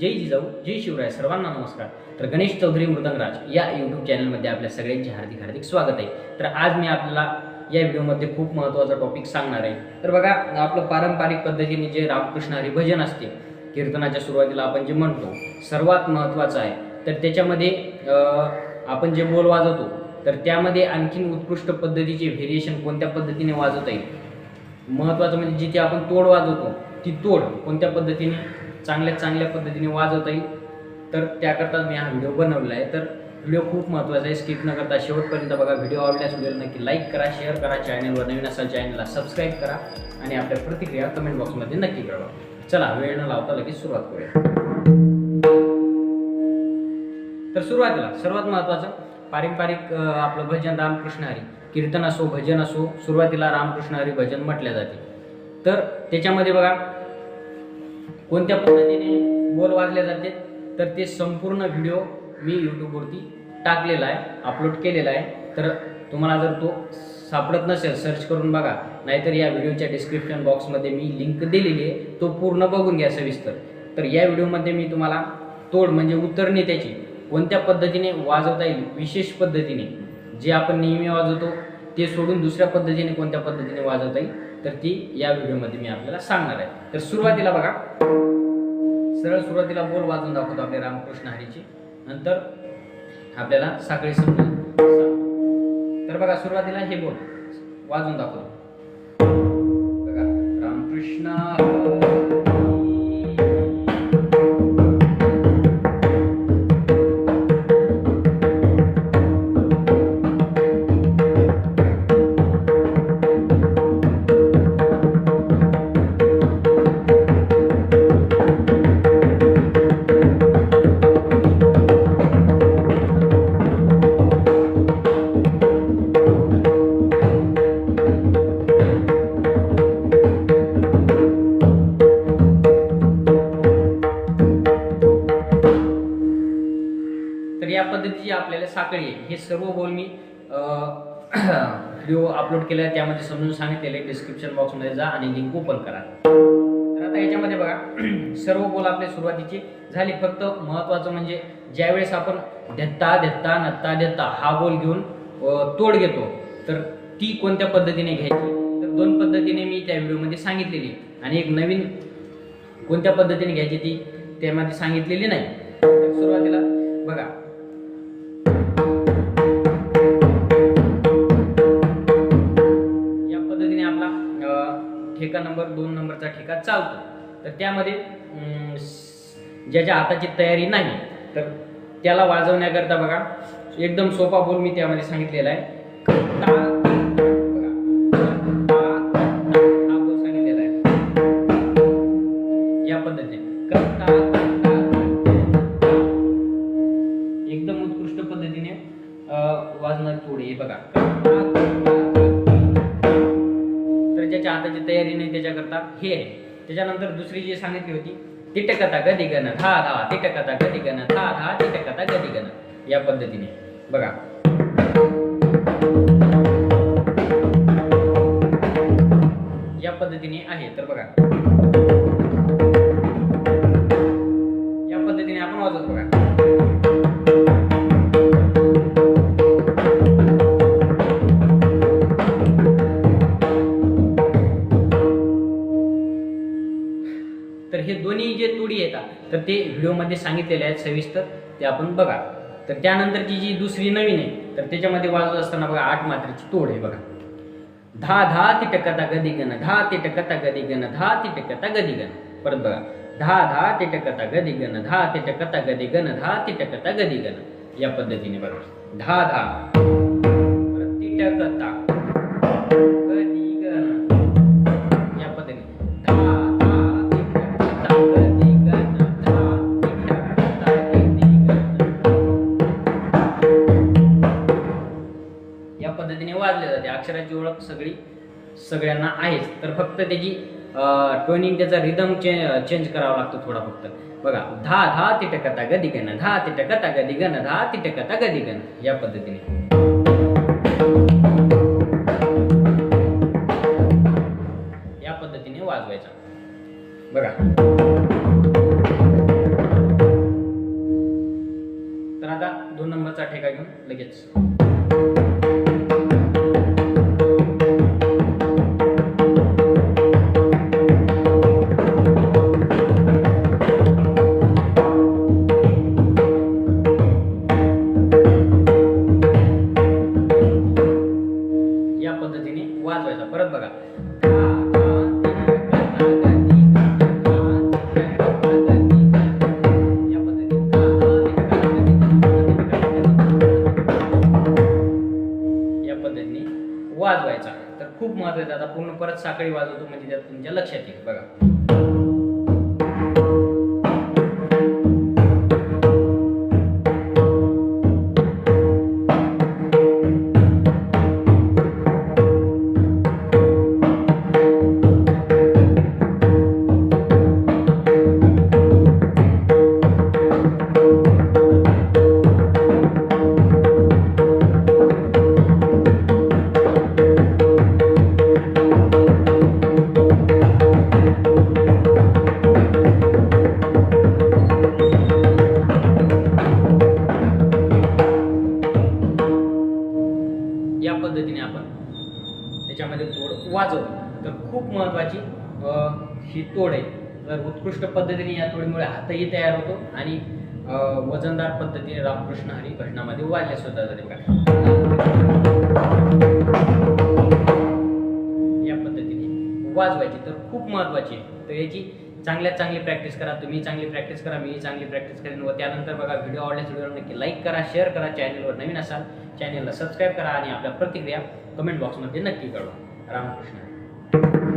जय जिजाऊ जय शिवराय सर्वांना नमस्कार. तर गणेश चौधरी मृदंगराज या यूट्यूब चॅनलमध्ये आपल्या सगळ्यांचे हार्दिक हार्दिक स्वागत आहे. तर आज मी आपल्याला या व्हिडिओमध्ये खूप महत्त्वाचा टॉपिक सांगणार आहे. तर बघा आपलं पारंपरिक पद्धतीने जे रामकृष्ण हरिभजन असते कीर्तनाच्या सुरुवातीला आपण जे म्हणतो सर्वात महत्त्वाचं आहे. तर त्याच्यामध्ये आपण जे बोल वाजवतो तर त्यामध्ये आणखीन उत्कृष्ट पद्धतीचे व्हेरिएशन कोणत्या पद्धतीने वाजवता येईल? महत्त्वाचं म्हणजे जिथे आपण तोड वाजवतो ती तोड कोणत्या पद्धतीने? चांगल्या चांगल्या पद्धतीने वाजवता येईल. तर त्याकरता मी हा व्हिडिओ बनवला आहे. तर व्हिडिओ खूप महत्त्वाचा आहे. स्किप न करता शेवटपर्यंत बघा. व्हिडिओ आवडल्यास व्हिडिओला नक्की लाईक करा शेअर करा. चॅनलवर नवीन असाल चॅनलला सबस्क्राईब करा आणि आपल्या प्रतिक्रिया कमेंट बॉक्समध्ये नक्की कळवा. चला वेळ न लावता लगेच सुरुवात करूया. तर सुरुवातीला सर्वात महत्त्वाचं पारंपरिक आपलं भजन रामकृष्ण हरी. कीर्तन असो भजन असो सुरुवातीला रामकृष्ण हरी भजन म्हटले जाते. तर त्याच्यामध्ये बघा कोणत्या पद्धतीने बोल वाजले जाते तर ते संपूर्ण व्हिडिओ मी यूट्यूबवरती टाकलेला आहे अपलोड केलेला आहे. तर तुम्हाला जर तो सापडत नसेल सर्च करून बघा. नाहीतर या व्हिडिओच्या डिस्क्रिप्शन बॉक्समध्ये मी लिंक दिलेली आहे तो पूर्ण बघून घ्या सविस्तर. तर या व्हिडिओमध्ये मी तुम्हाला तोड म्हणजे उतरणे त्याची कोणत्या पद्धतीने वाजवता येईल विशेष पद्धतीने जे आपण नेहमी वाजवतो ते सोडून दुसऱ्या पद्धतीने कोणत्या पद्धतीने वाजवता येईल तर ती या व्हिडिओमध्ये मी आपल्याला सांगणार आहे. तर सुरुवातीला बघा. सरळ सुरुवातीला बोल वाजून दाखवतो आपल्या रामकृष्ण हरीची. नंतर आपल्याला साखळी समजून तर बघा सुरुवातीला हे बोल वाजून दाखवतो. पद्धतीची आपल्याला साखळी आहे. हे सर्व बोल मी व्हिडिओ अपलोड केला आहे त्यामध्ये समजून सांगितलेले डिस्क्रिप्शन बॉक्समध्ये जा आणि लिंक ओपन करा. तर आता याच्यामध्ये बघा सर्व बोल आपले सुरुवातीचे झाले. फक्त महत्त्वाचं म्हणजे ज्यावेळेस आपण धत्ता धत्ता नत्ता देत्ता हा बोल घेऊन तोड घेतो तर ती कोणत्या पद्धतीने घ्यायची? तर दोन पद्धतीने मी त्या व्हिडिओमध्ये सांगितलेली आणि एक नवीन कोणत्या पद्धतीने घ्यायची ती त्यामध्ये सांगितलेली नाही. सुरुवातीला बघा ठेका नंबर दोन नंबरचा ठेका चालतो. तर त्यामध्ये ज्याच्या हाताची तयारी नाही तर त्याला वाजवण्याकरता बघा एकदम सोपा बोल मी त्यामध्ये सांगितलेला आहे. तर तयारी नाही त्याच्याकरता. हे आहे. त्याच्यानंतर दुसरी जी सांगितली होती तिटकथा गदी गण धा धा तिटकथा गदी गण धा धा तिटकथा गदी गण या पद्धतीने. बघा. या पद्धतीने आहे. तर तर ते व्हिडिओमध्ये सांगितलेले आहेत सविस्तर ते आपण बघा. तर त्यानंतरची जी दुसरी नवीन आहे तर त्याच्यामध्ये वाजत असताना बघा आठ मात्रेची तोड आहे बघा. धा धा तिटकता गदी गण धा तिटकता गदी गण धा तिटकता गदी गण. परत बघा. धा धा तिटकता गदी गण धा तिटकता गदी गण धा तिटकता गदी गण. या पद्धतीने बघा. धा धा. परत तिटकता अक्षराची ओळख सगळी सगळ्यांना आहेच. तर फक्त त्याची टोनिंग त्याचा रिदम चे चेंज करावा लागतो थोडा फक्त. बघा धा धा तिटकता गदी गण धा तिटकता गदी गण धा तिटकता गदी गण या पद्धतीने. या पद्धतीने वाजवायचा. बघा. तर आता दोन नंबरचा ठेका घेऊन लगेच. पूर्ण परत साखळी वाजवतो म्हणजे त्यात तुमच्या लक्षात येईल. बघा. या पद्धतीने आपण त्याच्यामध्ये तोड वाजवतो तर खूप महत्त्वाची ही तोड आहे. तर उत्कृष्ट पद्धतीने या तोडीमुळे हातही तयार होतो आणि वजनदार पद्धतीने रामकृष्ण हरी भजनामध्ये वाजले सुद्धा जाते या पद्धतीने वाजवायची तर खूप महत्वाची आहे. तर याची चांगल्यात चांगली प्रॅक्टिस करा तुम्ही चांगली प्रॅक्टिस करा मी चांगली प्रॅक्टिस करेन व त्यानंतर बघा व्हिडिओ आवडल्यास व्हिडिओ नक्की लाईक करा शेअर करा चॅनलवर नवीन असाल चॅनेलला सबस्क्राईब करा आणि आपल्या प्रतिक्रिया कमेंट बॉक्समध्ये नक्की कळवा. रामकृष्ण.